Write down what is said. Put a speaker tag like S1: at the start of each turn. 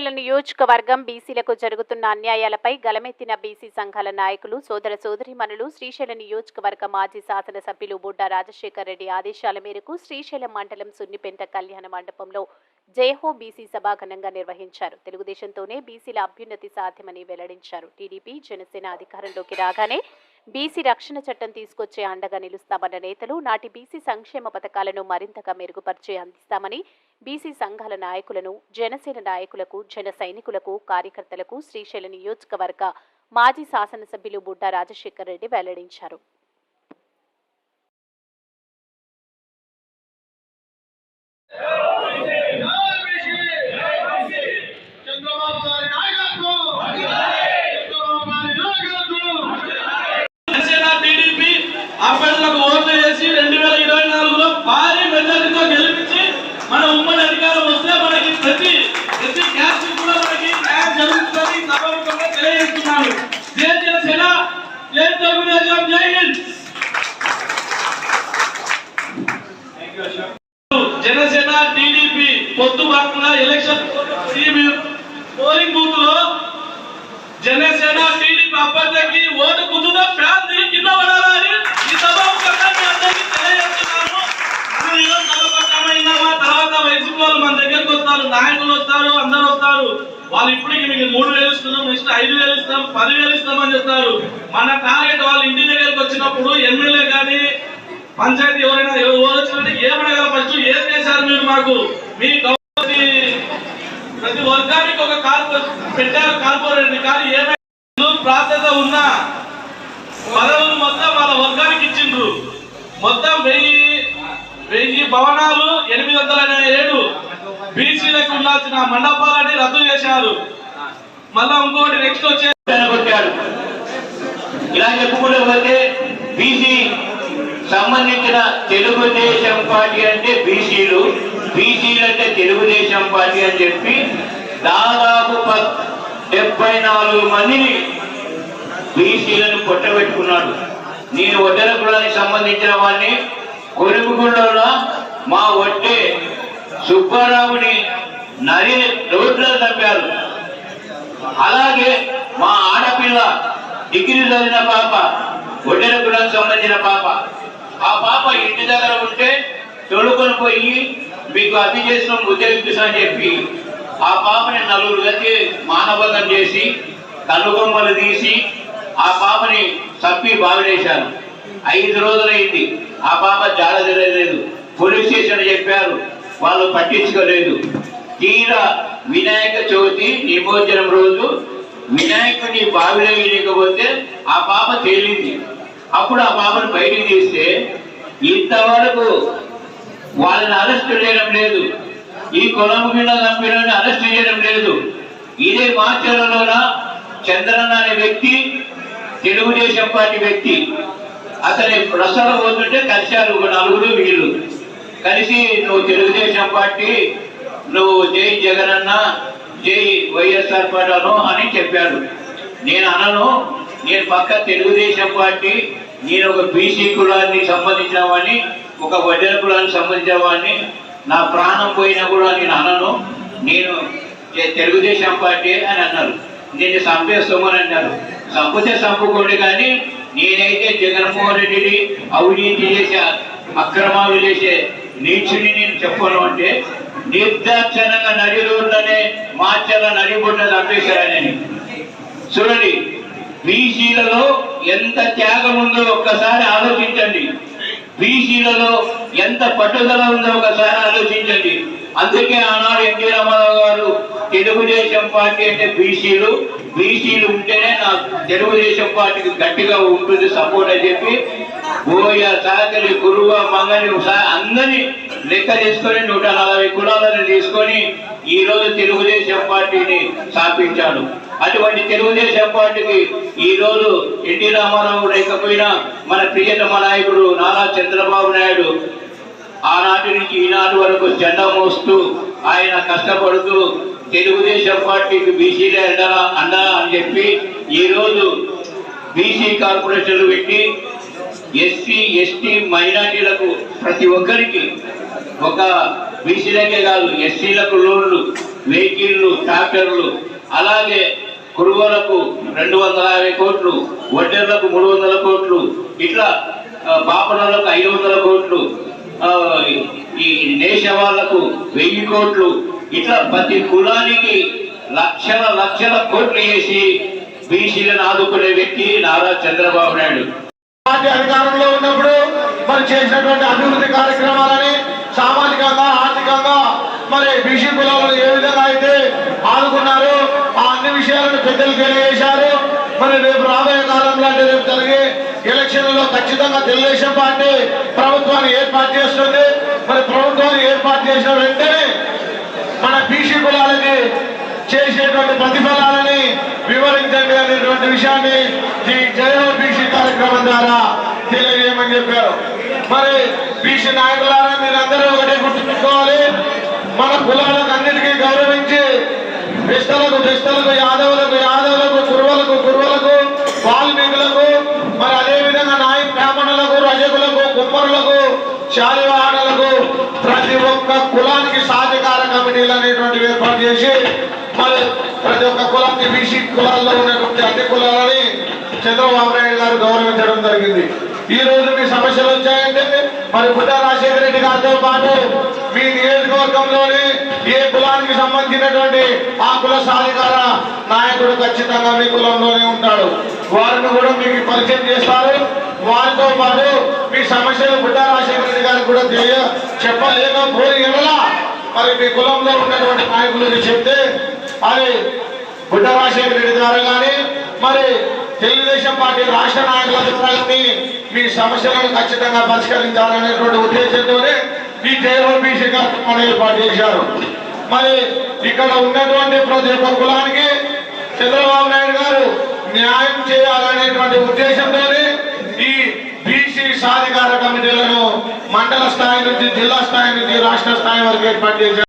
S1: శ్రీశైలం నియోజకవర్గం బీసీలకు జరుగుతున్న అన్యాయాలపై గలమెత్తిన బీసీ సంఘాల నాయకులు సోదర సోదరిమణులు శ్రీశైలం నియోజకవర్గ మాజీ శాసనసభ్యులు బుడ్డా రాజశేఖర్ రెడ్డి ఆదేశాల మేరకు శ్రీశైలం మండలం సున్నిపెంట కళ్యాణ మండపంలో జయహో బీసీ సభ ఘనంగా నిర్వహించారు. తెలుగుదేశంతోనే బీసీల అభ్యున్నతి సాధ్యమని వెల్లడించారు. టీడీపీ జనసేన అధికారంలోకి రాగానే బీసీ రక్షణ చట్టం తీసుకొచ్చే అండగా నిలుస్తామన్న నేతలు నాటి బీసీ సంక్షేమ పథకాలను మరింతగా మెరుగుపరిచే అందిస్తామని బీసీ సంఘాల నాయకులను జనసేన నాయకులకు జన సైనికులకు కార్యకర్తలకు శ్రీశైల నియోజకవర్గ మాజీ శాసనసభ్యులు బుడ్డా రాజశేఖర్ రెడ్డి వెల్లడించారు.
S2: చంద్రబాబు గారి నాయకత్వం చంద్రబాబు గారి నాయకత్వం
S3: జనసేన టీడీపీ అభ్యర్థులకు ఓట్లు వేసి రెండు వేల ఇరవై నాలుగులో భారీ మెజారిటీతో గెలిపించి మన ఉమ్మడి అధికారం వస్తే మనకి ప్రతి ప్రతి క్యాస్ట్ కూడా మనకి న్యాయం జరుగుతుందని సభాముఖంగా తెలియజేస్తున్నాను జై జనసేన జై తెలుగుదేశం జై హింద్ జనసేన టీడీపీ పొత్తు భాగంగా ఎలక్షన్ పోలింగ్ బూత్లో జనసేన టీడీపీ ఓటు కుదుగా ఫ్యాన్ దిగి కింద పడాలని ఈ సభాముఖంగా మీ అందరికీ తెలియజేస్తున్నాను. మనం తర్వాత వైసీపీ వాళ్ళు మన దగ్గరకు వస్తారు నాయకులు వస్తారు అందరు వస్తారు. వాళ్ళు ఇప్పటికి మీకు మూడు వేలు ఇస్తున్నాం నెక్స్ట్ ఐదు వేలు ఇస్తాం పదివేలు ఇస్తామని చెప్తారు. మన టార్గెట్ వాళ్ళు ఇంటి దగ్గరకు వచ్చినప్పుడు ఎమ్మెల్యే కానీ పంచాయతీ ఎవరైనా ఎవరు వచ్చినట్టు ఏమడగల ఫస్ట్? ఏం చేశారు మీరు మాకు? మీ ప్రతి వర్గానికి ఒక కార్పొ పెట్టారు కార్పొరేట్ కానీ ఏమైనా ప్రాప్యత ఉన్న పదవులు మొత్తం వాళ్ళ వర్గానికి ఇచ్చిండ్రు. మొత్తం వెయ్యి వెయ్యి భవనాలు ఎనిమిది వందల ఎనభై ఏడు బీసీలకు ఉండాల్సిన మండపాలని రద్దు చేశారు. మళ్ళా ఇంకోటి నెక్స్ట్ వచ్చే
S4: ఇలా చెప్పుకునే పోతే బీసీ సంబంధించిన తెలుగుదేశం పార్టీ అంటే బీసీలు బీసీలు అంటే తెలుగుదేశం పార్టీ అని చెప్పి దాదాపు డెబ్బై నాలుగు మందిని బీసీలను కొట్టబెట్టుకున్నాడు. నేను వడ్డెర కులానికి సంబంధించిన వాడిని కొరుముగుండలో మా ఒట్టే సుబ్బారావుని నరి రోడ్లో తప్పారు. అలాగే మా ఆడపిల్ల డిగ్రీ చదివిన పాప ఒడ్డెర కులానికి సంబంధించిన పాప. ఆ పాప ఇంటి దగ్గర ఉంటే తొడుకొని పోయి మీకు అతి చేసిన ఉద్యోగిస్తా అని చెప్పి ఆ పాపని నలుగురు కలిసి మానభంగం చేసి కనుగొమ్మలు తీసి ఆ పాపని చంపి బాగులేశారు ఐదు రోజులైంది. ఆ పాప జాడ జరగలేదు. పోలీస్ స్టేషన్ చెప్పారు వాళ్ళు పట్టించుకోలేదు. తీరా వినాయక చవితి నిమోజనం రోజు వినాయకుడిని బావిలో వినకపోతే ఆ పాప తేలింది. అప్పుడు ఆ పాపను బయటికి తీస్తే ఇంతవరకు వాళ్ళని అరెస్ట్ చేయడం లేదు. ఈ కులం కింద చంపిన అరెస్ట్ చేయడం లేదు. ఇదే మార్చలలోన చంద్రన్న అనే వ్యక్తి తెలుగుదేశం పార్టీ వ్యక్తి. అతని ప్రసలు పోతుంటే కలిశారు నలుగురు వీళ్ళు. కలిసి నువ్వు తెలుగుదేశం పార్టీ నువ్వు జై జగనన్న జై వైఎస్ఆర్ పార్టీ అని చెప్పాడు. నేను అనను నేను పక్క తెలుగుదేశం పార్టీ నేను ఒక బీసీ కులానికి సంబంధించిన వాడిని ఒక వజ్ర కులానికి సంబంధించిన వాడిని నా ప్రాణం పోయినా కూడా నేను అనను. నేను తెలుగుదేశం పార్టీ అని అన్నారు. నేను చంపేస్తామని అన్నారు. చంపితే చంపుకోండి కానీ నేనైతే జగన్మోహన్ రెడ్డిని అవినీతి చేసే అక్రమాలు చేసే నీచుని నేను చెప్పను అంటే నిర్దాక్షణంగా నడిలోనే మార్చల మార్చాల చంపేశారని చూడండి బీసీలలో ఎంత త్యాగం ఉందో ఒక్కసారి ఆలోచించండి. బీసీలలో ఎంత పట్టుదల ఉందో ఒకసారి ఆలోచించండి. అందుకే ఆనాడు ఎన్టీ రామారావు గారు తెలుగుదేశం పార్టీ అంటే బీసీలు బీసీలు ఉంటేనే నా తెలుగుదేశం పార్టీకి గట్టిగా ఉంటుంది సపోర్ట్ అని చెప్పి బోయ సాకలి కురువ మంగని అందరినీ లెక్క తీసుకొని నూట నలభై కులాలను తీసుకొని ఈరోజు తెలుగుదేశం పార్టీని స్థాపించాడు. అటువంటి తెలుగుదేశం పార్టీకి ఈ రోజు ఎన్టీ రామారావు లేకపోయినా మన ప్రియతమ నాయకుడు నారా చంద్రబాబు నాయుడు ఆనాటి నుంచి ఈనాటి వరకు జెండా మోస్తూ ఆయన కష్టపడుతూ తెలుగుదేశం పార్టీకి బీసీలే అండరా అండరా అని చెప్పి ఈరోజు బీసీ కార్పొరేషన్లు పెట్టి ఎస్సీ ఎస్టీ మైనార్టీలకు ప్రతి ఒక్కరికి ఒక బీసీలకే కాదు ఎస్సీలకు లోన్లు వెహికల్లు ట్రాక్టర్లు అలాగే కురుగోలకు రెండు వందల యాభై కోట్లు వడ్డీలకు మూడు వందల కోట్లు ఇట్లా పాపనలకు ఐదు వందల కోట్లు ఆ, ఈ నేషవాళ్ళకు వెయ్యి కోట్లు ఇట్లా ప్రతి కులానికి లక్షల లక్షల కోట్లు వేసి బీసీలను ఆదుకునే వ్యక్తి నారా చంద్రబాబు నాయుడు.
S2: పార్టీ అధికారంలో ఉన్నప్పుడు మరి చేసినటువంటి అభివృద్ధి కార్యక్రమాలని సామాజికంగా ఆర్థికంగా మరి బీసీ కులాలను ఏ విధంగా పెద్దలు తెలియజేశారు. మరి రేపు రాబోయే కాలంలో అంటే రేపు జరిగే ఎలక్షన్లలో ఖచ్చితంగా తెలుగుదేశం పార్టీ ప్రభుత్వాన్ని ఏర్పాటు చేస్తుంది. మరి ప్రభుత్వాన్ని ఏర్పాటు చేసిన వెంటనే మన బీసీ కులాలకి చేసేటువంటి ప్రతిఫలాలని వివరించండి అనేటువంటి విషయాన్ని ఈ జయో బీసీ కార్యక్రమం ద్వారా తెలియజేయమని చెప్పారు. మరి బీసీ నాయకులారా మీరందరూ ఒకటే గుర్తుంచుకోవాలి. మన కులాలకు అన్నిటికీ గౌరవించి విస్తలకు విస్తలకు యాదవులకు శాలివాడలకు ప్రతి ఒక్క కులానికి సాధికార కమిటీలు అనేటువంటివి ఏర్పాటు చేసి మరి ప్రతి ఒక్క కులానికి బీసీ కులాల్లో ఉన్నటువంటి అన్ని కులాలని చంద్రబాబు నాయుడు గారు గౌరవించడం జరిగింది. ఈ రోజు మీ సమస్యలు వచ్చాయంటే మరి బుద్ధ రాజశేఖర రెడ్డి గారితో పాటు మీ నియోజకవర్గంలోని ఏ కులానికి సంబంధించినటువంటి ఆ కుల సాధికార నాయకుడు ఖచ్చితంగా మీ కులంలోనే ఉంటాడు. వారిని కూడా మీకు పరిచయం చేస్తారు వారితో పాటు మీ సమస్యలు బుడ్డా రాజశేఖర గారికి కూడా తెలియ చెప్పలేకపోయి ఎడలా మరి మీ కులంలో ఉన్నటువంటి నాయకులు చెప్తే అది బుద్ధ రాజశేఖర రెడ్డి ద్వారా కానీ మరి తెలుగుదేశం పార్టీ రాష్ట్ర నాయకుల ద్వారా కానీ మీ సమస్యలను ఖచ్చితంగా పరిష్కరించాలనేటువంటి ఉద్దేశంతోనే ఈ జేఓబీసీ కార్యక్రమాన్ని ఏర్పాటు చేశారు. మరి ఇక్కడ ఉన్నటువంటి ప్రతి ఒక్క కులానికి చంద్రబాబు నాయుడు గారు న్యాయం చేయాలనేటువంటి ఉద్దేశంతోనే ఈ బీసీ సాధికార కమిటీలను మండల స్థాయి నుంచి జిల్లా స్థాయి నుంచి రాష్ట్ర స్థాయి వరకు ఏర్పాటు చేశారు.